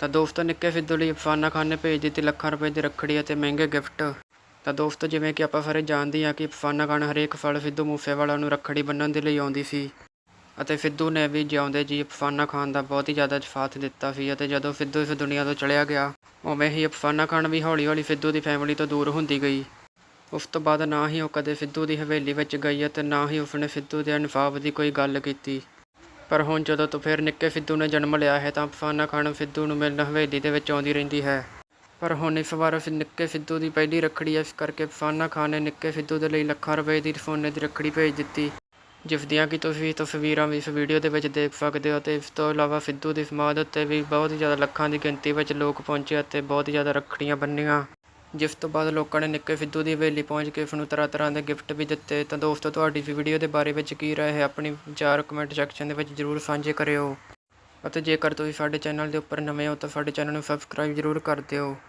ਤਾਂ ਦੋਸਤੋ ਨਿੱਕੇ ਸਿੱਧੂ ਲਈ ਅਫਸਾਨਾ ਖਾਨ ਨੇ ਭੇਜ ਦਿੱਤੀ ਲੱਖਾਂ ਰੁਪਏ ਦੀ ਰੱਖੜੀ ਅਤੇ ਮਹਿੰਗੇ ਗਿਫਟ। ਤਾਂ ਦੋਸਤੋ ਜਿਵੇਂ ਕਿ ਆਪਾਂ ਸਾਰੇ ਜਾਣਦੇ ਹਾਂ ਕਿ ਅਫਸਾਨਾ ਖਾਨ ਹਰੇਕ ਸਾਲ ਸਿੱਧੂ ਮੂਸੇਵਾਲਾ ਨੂੰ ਰੱਖੜੀ ਬੰਨ੍ਹਣ ਦੇ ਲਈ ਆਉਂਦੀ ਸੀ। ਅਤੇ ਸਿੱਧੂ ਨੇ ਵੀ ਜਿਉਂਦੇ ਜੀ ਅਫਸਾਨਾ ਖਾਨ ਦਾ ਬਹੁਤ ਹੀ ਜ਼ਿਆਦਾ ਸਾਥ ਦਿੱਤਾ ਸੀ ਅਤੇ ਜਦੋਂ ਸਿੱਧੂ ਇਸ ਦੁਨੀਆ ਤੋਂ ਚਲਿਆ ਗਿਆ, ਉਵੇਂ ਹੀ ਅਫਸਾਨਾ ਖਾਨ ਵੀ ਹੌਲੀ ਹੌਲੀ ਸਿੱਧੂ ਦੀ ਫੈਮਿਲੀ ਤੋਂ ਦੂਰ ਹੁੰਦੀ ਗਈ। ਉਸ ਤੋਂ ਬਾਅਦ ਨਾ ਹੀ ਉਹ ਕਦੇ ਸਿੱਧੂ ਦੀ ਹਵੇਲੀ ਵਿੱਚ ਗਈ ਅਤੇ ਨਾ ਹੀ ਉਸਨੇ ਸਿੱਧੂ ਦੇ ਇਨਸਾਫ ਦੀ ਕੋਈ ਗੱਲ ਕੀਤੀ। ਪਰ ਹੁਣ ਜਦੋਂ ਤੋਂ ਫਿਰ ਨਿੱਕੇ ਸਿੱਧੂ ਨੇ ਜਨਮ ਲਿਆ ਹੈ ਤਾਂ ਅਫਸਾਨਾ ਖਾਨ ਸਿੱਧੂ ਨੂੰ ਮਿਲਣ ਹਵੇਲੀ ਦੇ ਵਿੱਚ ਆਉਂਦੀ ਰਹਿੰਦੀ ਹੈ। ਪਰ ਹੁਣ ਇਸ ਵਾਰ ਫਿਰ ਨਿੱਕੇ ਸਿੱਧੂ ਦੀ ਪਹਿਲੀ ਰੱਖੜੀ ਹੈ, ਇਸ ਕਰਕੇ ਅਫਸਾਨਾ ਖਾਨ ਨੇ ਨਿੱਕੇ ਸਿੱਧੂ ਦੇ ਲਈ ਲੱਖਾਂ ਰੁਪਏ ਦੀ ਸੋਨੇ ਦੀ ਰੱਖੜੀ ਭੇਜ ਦਿੱਤੀ। ਜਿਸ ਦੀਆਂ ਕਿ ਤੁਸੀਂ ਤਸਵੀਰਾਂ ਵੀ ਇਸ ਵੀਡੀਓ ਦੇ ਵਿੱਚ ਦੇਖ ਸਕਦੇ ਹੋ ਤੇ ਇਸ ਤੋਂ ਇਲਾਵਾ ਸਿੱਧੂ ਦੀ ਸਮਾਧ ਉੱਤੇ ਵੀ ਬਹੁਤ ਜ਼ਿਆਦਾ ਲੱਖਾਂ ਦੀ ਗਿਣਤੀ ਵਿੱਚ ਲੋਕ ਪਹੁੰਚੇ ਅਤੇ ਬਹੁਤ ਜ਼ਿਆਦਾ ਰੱਖੜੀਆਂ ਬੰਨੀਆਂ। ਜਿਸ ਤੋਂ ਬਾਅਦ ਲੋਕਾਂ ਨੇ ਨਿੱਕੇ ਸਿੱਧੂ ਦੀ ਹਵੇਲੀ ਪਹੁੰਚ ਕੇ ਉਸ ਨੂੰ ਤਰ੍ਹਾਂ ਤਰ੍ਹਾਂ ਦੇ ਗਿਫਟ ਵੀ ਦਿੱਤੇ। ਤਾਂ ਦੋਸਤੋ, ਤੁਹਾਡੀ ਵੀਡੀਓ ਦੇ ਬਾਰੇ ਵਿੱਚ ਕੀ ਰਾਏ ਹੈ, ਆਪਣੀ ਵਿਚਾਰ ਕਮੈਂਟ ਸੈਕਸ਼ਨ ਦੇ ਵਿੱਚ ਜ਼ਰੂਰ ਸਾਂਝੇ ਕਰਿਓ। ਅਤੇ ਜੇਕਰ ਤੁਸੀਂ ਸਾਡੇ ਚੈਨਲ ਦੇ ਉੱਪਰ ਨਵੇਂ ਹੋ, ਤਾਂ ਸਾਡੇ ਚੈਨਲ ਨੂੰ ਸਬਸਕ੍ਰਾਈਬ ਜ਼ਰੂਰ ਕਰ ਦਿਓ।